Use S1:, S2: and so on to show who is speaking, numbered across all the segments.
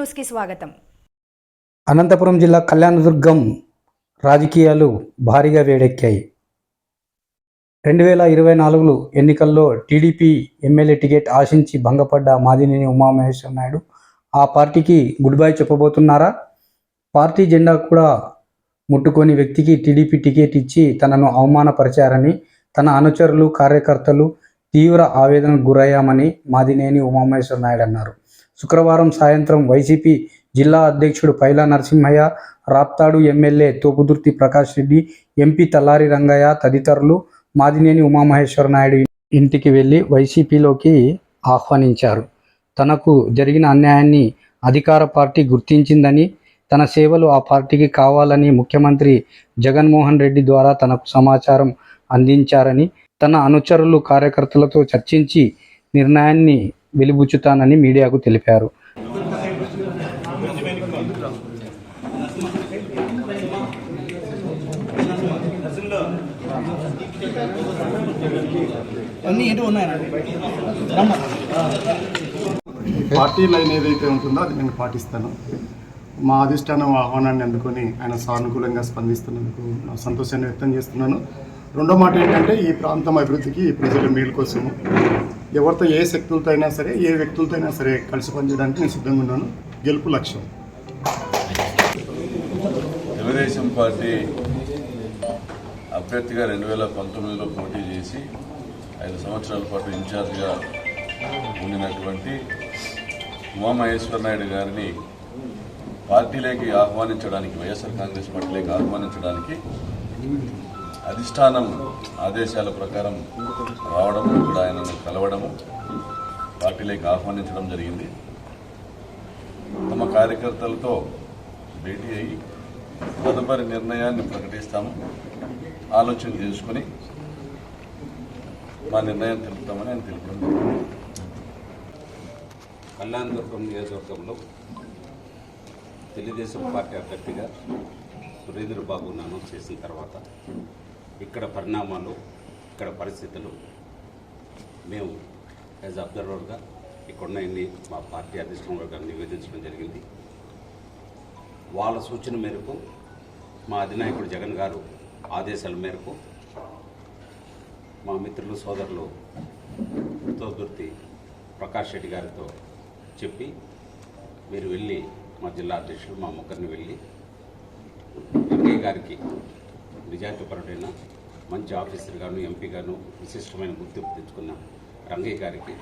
S1: న్యూస్కి స్వాగతం.
S2: అనంతపురం జిల్లా కళ్యాణదుర్గం రాజకీయాలు భారీగా వేడెక్కాయి. రెండు వేల ఇరవై నాలుగులో ఎన్నికల్లో టీడీపీ ఎమ్మెల్యే టికెట్ ఆశించి భంగపడ్డ మాదినేని ఉమామహేశ్వర నాయుడు ఆ పార్టీకి గుడ్ బై చెప్పబోతున్నారా? పార్టీ జెండా కూడా ముట్టుకొని వ్యక్తికి టీడీపీ టికెట్ ఇచ్చి తనను అవమానపరిచారని తన అనుచరులు కార్యకర్తలు తీవ్ర ఆవేదనకు గురయ్యామని మాదినేని ఉమామహేశ్వర నాయుడు అన్నారు. శుక్రవారం సాయంత్రం వైసీపీ జిల్లా అధ్యక్షుడు పైలా నరసింహయ్య రాప్తాడు ఎమ్మెల్యే తోపుదుర్తి ప్రకాష్ రెడ్డి ఎంపీ తల్లారి రంగయ్య తదితరులు మాదినేని ఉమామహేశ్వర నాయుడు ఇంటికి వెళ్ళి వైసీపీలోకి ఆహ్వానించారు. తనకు జరిగిన అన్యాయాన్ని అధికార పార్టీ గుర్తించిందని తన సేవలు ఆ పార్టీకి కావాలని ముఖ్యమంత్రి జగన్మోహన్ రెడ్డి ద్వారా తనకు సమాచారం అందించారని తన అనుచరులు కార్యకర్తలతో చర్చించి నిర్ణయాన్ని వెలిబుచ్చుతానని మీడియాకు తెలిపారు.
S3: పార్టీ లైన్ ఏదైతే ఉంటుందో అది నేను పాటిస్తాను. మా అధిష్టానం ఆహ్వానాన్ని అందుకొని ఆయన సానుకూలంగా స్పందిస్తున్నందుకు నా సంతోషాన్ని వ్యక్తం చేస్తున్నాను. రెండో మాట ఏంటంటే ఈ ప్రాంతం అభివృద్ధికి ప్రజల మేలు కోసము ఎవరితో ఏ శక్తులతో అయినా సరే ఏ వ్యక్తులతో అయినా సరే కలిసి పనిచేయడానికి నేను సిద్ధంగా ఉన్నాను. గెలుపు లక్ష్యం.
S4: తెలుగుదేశం పార్టీ అభ్యర్థిగా రెండు వేల పంతొమ్మిదిలో పోటీ చేసి ఐదు సంవత్సరాల పాటు ఇన్ఛార్జ్గా ఉండినటువంటి ఉమామహేశ్వర నాయుడు గారిని పార్టీలోకి ఆహ్వానించడానికి వైఎస్ఆర్ కాంగ్రెస్ పార్టీలోకి ఆహ్వానించడానికి అధిష్టానం ఆదేశాల ప్రకారం రావడము కూడా ఆయనను కలవడము పార్టీలోకి ఆహ్వానించడం జరిగింది తమ కార్యకర్తలతో భేటీ అయ్యి తదుపరి నిర్ణయాన్ని ప్రకటిస్తాము ఆలోచన చేసుకుని మా నిర్ణయం తెలుపుతామని ఆయన తెలుపడం జరిగింది.
S5: కళ్యాణదుర్గం నియోజకవర్గంలో తెలుగుదేశం పార్టీ అభ్యర్థిగా సురేంద్ర బాబును అనౌన్స్ చేసిన తర్వాత ఇక్కడ పరిణామాలు ఇక్కడ పరిస్థితులు మేము యాజ్ అబ్జర్వర్గా ఇక్కడున్న మా పార్టీ అధిష్టానం గారు నివేదించడం జరిగింది. వాళ్ళ సూచన మేరకు మా అధినాయకుడు జగన్ గారు ఆదేశాల మేరకు మా మిత్రులు సోదరులు తోదుర్తి ప్రకాష్ రెడ్డి గారితో చెప్పి మీరు వెళ్ళి మా జిల్లా అధ్యక్షుడు మా ముగ్గురిని వెళ్ళి రంగయ్య గారికి నిజాయితీపరుడైన మంచి ఆఫీసర్ గాను ఎంపీ గాను విశిష్టమైన గుర్తింపు తెచ్చుకున్న రంగయ్య గారికి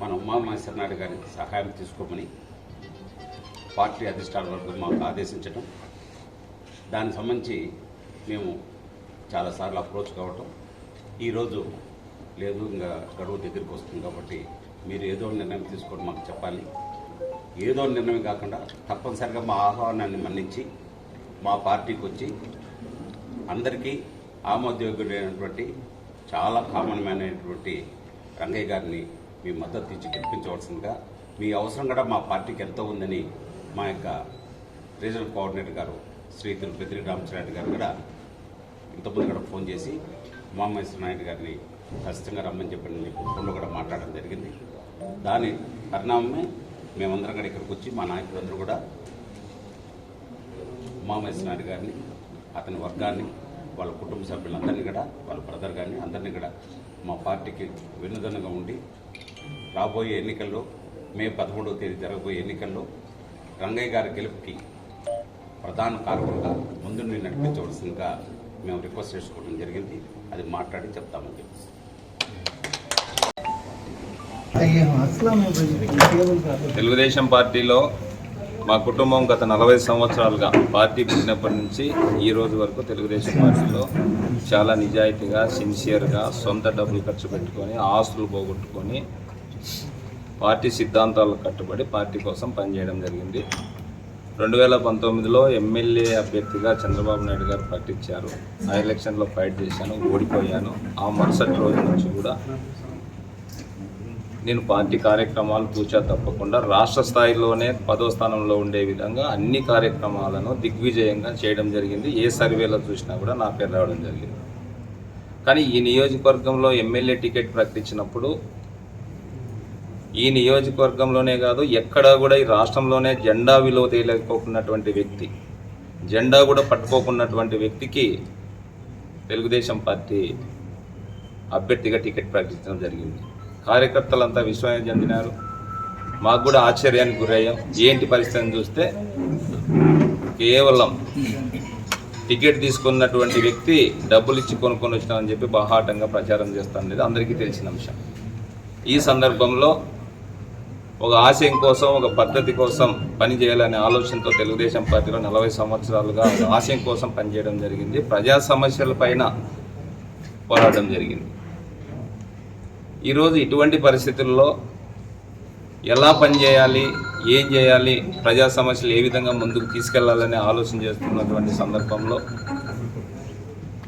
S5: మన ఉమామహేశ్వర నాయుడు గారి సహాయం తీసుకోమని పార్టీ అధిష్టాన వర్గం మాకు ఆదేశించడం దానికి సంబంధించి మేము చాలాసార్లు అప్రోచ్ కావటం. ఈరోజు లేదు ఇంకా గడువు దగ్గరికి వస్తుంది కాబట్టి మీరు ఏదో నిర్ణయం తీసుకొని మాకు చెప్పాలి. ఏదో నిర్ణయం కాకుండా తప్పనిసరిగా మా ఆహ్వానాన్ని మన్నించి మా పార్టీకి వచ్చి అందరికీ ఆమోదయోగ్యుడైనటువంటి చాలా కామన్ మ్యాన్ అయినటువంటి రంగయ్య గారిని మీ మద్దతు ఇచ్చి గెలిపించవలసిందిగా మీ అవసరం కూడా మా పార్టీకి ఎంతో ఉందని మా యొక్క రీజనల్ కోఆర్డినేటర్ గారు శ్రీ తిరుపతి రామచంద్ర గారు కూడా ఇంతకుముందు కూడా ఫోన్ చేసి ఉమామహేశ్వర నాయుడు గారిని ఖచ్చితంగా రమ్మని చెప్పి ఫోన్లో కూడా మాట్లాడడం జరిగింది. దాని పరిణామమే మేమందరం కూడా ఇక్కడికి వచ్చి మా నాయకులందరూ కూడా ఉమామహేశ్వర నాయుడు గారిని అతని వర్గాన్ని వాళ్ళ కుటుంబ సభ్యులందరినీ కూడా వాళ్ళ బ్రదర్ గారిని అందరినీ కూడా మా పార్టీకి వెన్నుదన్నుగా ఉండి రాబోయే ఎన్నికల్లో మే పదమూడవ తేదీ జరగబోయే ఎన్నికల్లో రంగయ్య గారి గెలుపుకి ప్రధాన కారకులుగా ముందుండి నడిపించవలసిందిగా మేము రిక్వెస్ట్ చేసుకోవడం జరిగింది. అది మాట్లాడి చెప్తామని చెప్పి
S6: తెలుగుదేశం పార్టీలో మా కుటుంబం గత నలభై సంవత్సరాలుగా పార్టీ పుట్టినప్పటి నుంచి ఈ రోజు వరకు తెలుగుదేశం పార్టీలో చాలా నిజాయితీగా సిన్సియర్గా సొంత డబ్బులు ఖర్చు పెట్టుకొని ఆస్తులు పోగొట్టుకొని పార్టీ సిద్ధాంతాలకు కట్టుబడి పార్టీ కోసం పనిచేయడం జరిగింది. రెండు వేల పంతొమ్మిదిలో ఎమ్మెల్యే అభ్యర్థిగా చంద్రబాబు నాయుడు గారు ప్రకటించారు ఆ ఎలక్షన్లో ఫైట్ చేశాను ఓడిపోయాను. ఆ మరుసటి రోజు నుంచి కూడా నేను పార్టీ కార్యక్రమాలు తూచా తప్పకుండా రాష్ట్ర స్థాయిలోనే పదో స్థానంలో ఉండే విధంగా అన్ని కార్యక్రమాలను దిగ్విజయంగా చేయడం జరిగింది. ఏ సర్వేలో చూసినా కూడా నా పేరు రావడం జరిగింది. కానీ ఈ నియోజకవర్గంలో ఎమ్మెల్యే టికెట్ ప్రకటించినప్పుడు ఈ నియోజకవర్గంలోనే కాదు ఎక్కడా కూడా ఈ రాష్ట్రంలోనే జెండా విలువ తేలేకపోకున్నటువంటి వ్యక్తి జెండా కూడా పట్టుకోకున్నటువంటి వ్యక్తికి తెలుగుదేశం పార్టీ అభ్యర్థిగా టికెట్ ప్రకటించడం జరిగింది. కార్యకర్తలంతా విశ్వాసం చెందినారు. మాకు కూడా ఆశ్చర్యానికి గురయ్యాం. ఏంటి పరిస్థితిని చూస్తే కేవలం టికెట్ తీసుకున్నటువంటి వ్యక్తి డబ్బులు ఇచ్చి కొనుక్కొని వచ్చినామని చెప్పి బాహాటంగా ప్రచారం చేస్తాననేది అందరికీ తెలిసిన అంశం. ఈ సందర్భంలో ఒక ఆశయం కోసం ఒక పద్ధతి కోసం పనిచేయాలనే ఆలోచనతో తెలుగుదేశం పార్టీలో నలభై సంవత్సరాలుగా ఆశయం కోసం పనిచేయడం జరిగింది. ప్రజా సమస్యల పైన పోరాటం జరిగింది. ఈరోజు ఇటువంటి పరిస్థితుల్లో ఎలా పనిచేయాలి ఏం చేయాలి ప్రజా సమస్యలు ఏ విధంగా ముందుకు తీసుకెళ్ళాలని ఆలోచన చేస్తున్నటువంటి సందర్భంలో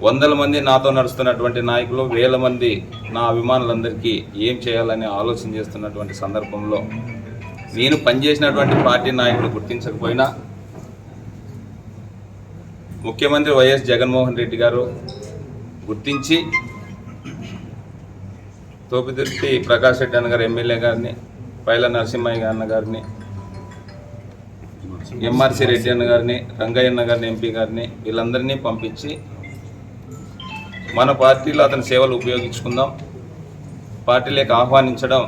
S6: వందల మంది నాతో నడుస్తున్నటువంటి నాయకులు వేల మంది నా అభిమానులందరికీ ఏం చేయాలని ఆలోచన చేస్తున్నటువంటి సందర్భంలో నేను పనిచేసినటువంటి పార్టీ నాయకులు గుర్తించకపోయినా ముఖ్యమంత్రి వైఎస్ జగన్మోహన్ రెడ్డి గారు గుర్తించి తోపిదుర్తి ప్రకాష్ రెడ్డి అన్న గారు ఎమ్మెల్యే గారిని పైల నరసింహయ్య అన్న గారిని ఎంఆర్సి రెడ్డి అన్న గారిని రంగయ్య అన్న గారిని ఎంపీ గారిని వీళ్ళందరినీ పంపించి మన పార్టీలో అతని సేవలు ఉపయోగించుకుందాం. పార్టీలోకి ఆహ్వానించడం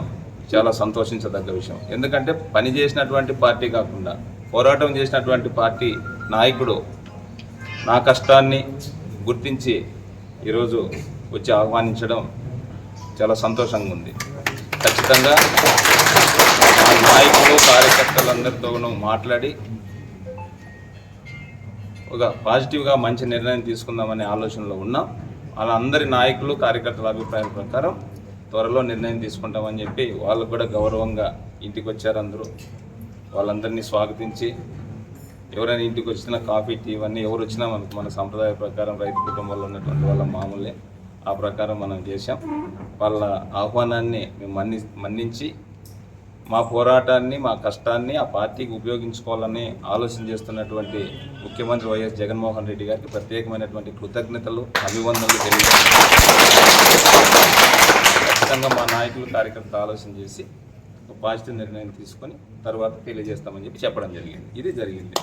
S6: చాలా సంతోషించదగ్గ విషయం. ఎందుకంటే పని చేసినటువంటి పార్టీ కాకుండా పోరాటం చేసినటువంటి పార్టీ నాయకుడు నా కష్టాన్ని గుర్తించి ఈరోజు వచ్చి ఆహ్వానించడం చాలా సంతోషంగా ఉంది ఖచ్చితంగా మా నాయకులు కార్యకర్తలందరితోనూ మాట్లాడి ఒక పాజిటివ్గా మంచి నిర్ణయం తీసుకుందామనే ఆలోచనలో ఉన్నాం. అలా అందరి నాయకులు కార్యకర్తల అభిప్రాయం ప్రకారం త్వరలో నిర్ణయం తీసుకుంటామని చెప్పి వాళ్ళు కూడా గౌరవంగా ఇంటికి వచ్చారు అందరూ. వాళ్ళందరినీ స్వాగతించి ఎవరైనా ఇంటికి వచ్చిన కాఫీ టీ ఇవన్నీ ఎవరు వచ్చినా మనకు మన సంప్రదాయ ప్రకారం రైతు కుటుంబంలో ఉన్నటువంటి వాళ్ళ మామూలే. ఆ ప్రకారం మనం చేశాం. వాళ్ళ ఆహ్వానాన్ని మేము మన్ని మన్నించి మా పోరాటాన్ని మా కష్టాన్ని ఆ పార్టీకి ఉపయోగించుకోవాలని ఆలోచన చేస్తున్నటువంటి ముఖ్యమంత్రి వైఎస్ జగన్మోహన్ రెడ్డి గారికి ప్రత్యేకమైనటువంటి కృతజ్ఞతలు అభివందనలు తెలియజేస్తున్నాను ఖచ్చితంగా మా నాయకులు కార్యకర్తలు ఆలోచన చేసి ఒక పాజిటివ్ నిర్ణయం తీసుకొని తర్వాత తెలియజేస్తామని చెప్పి చెప్పడం జరిగింది. ఇది జరిగింది.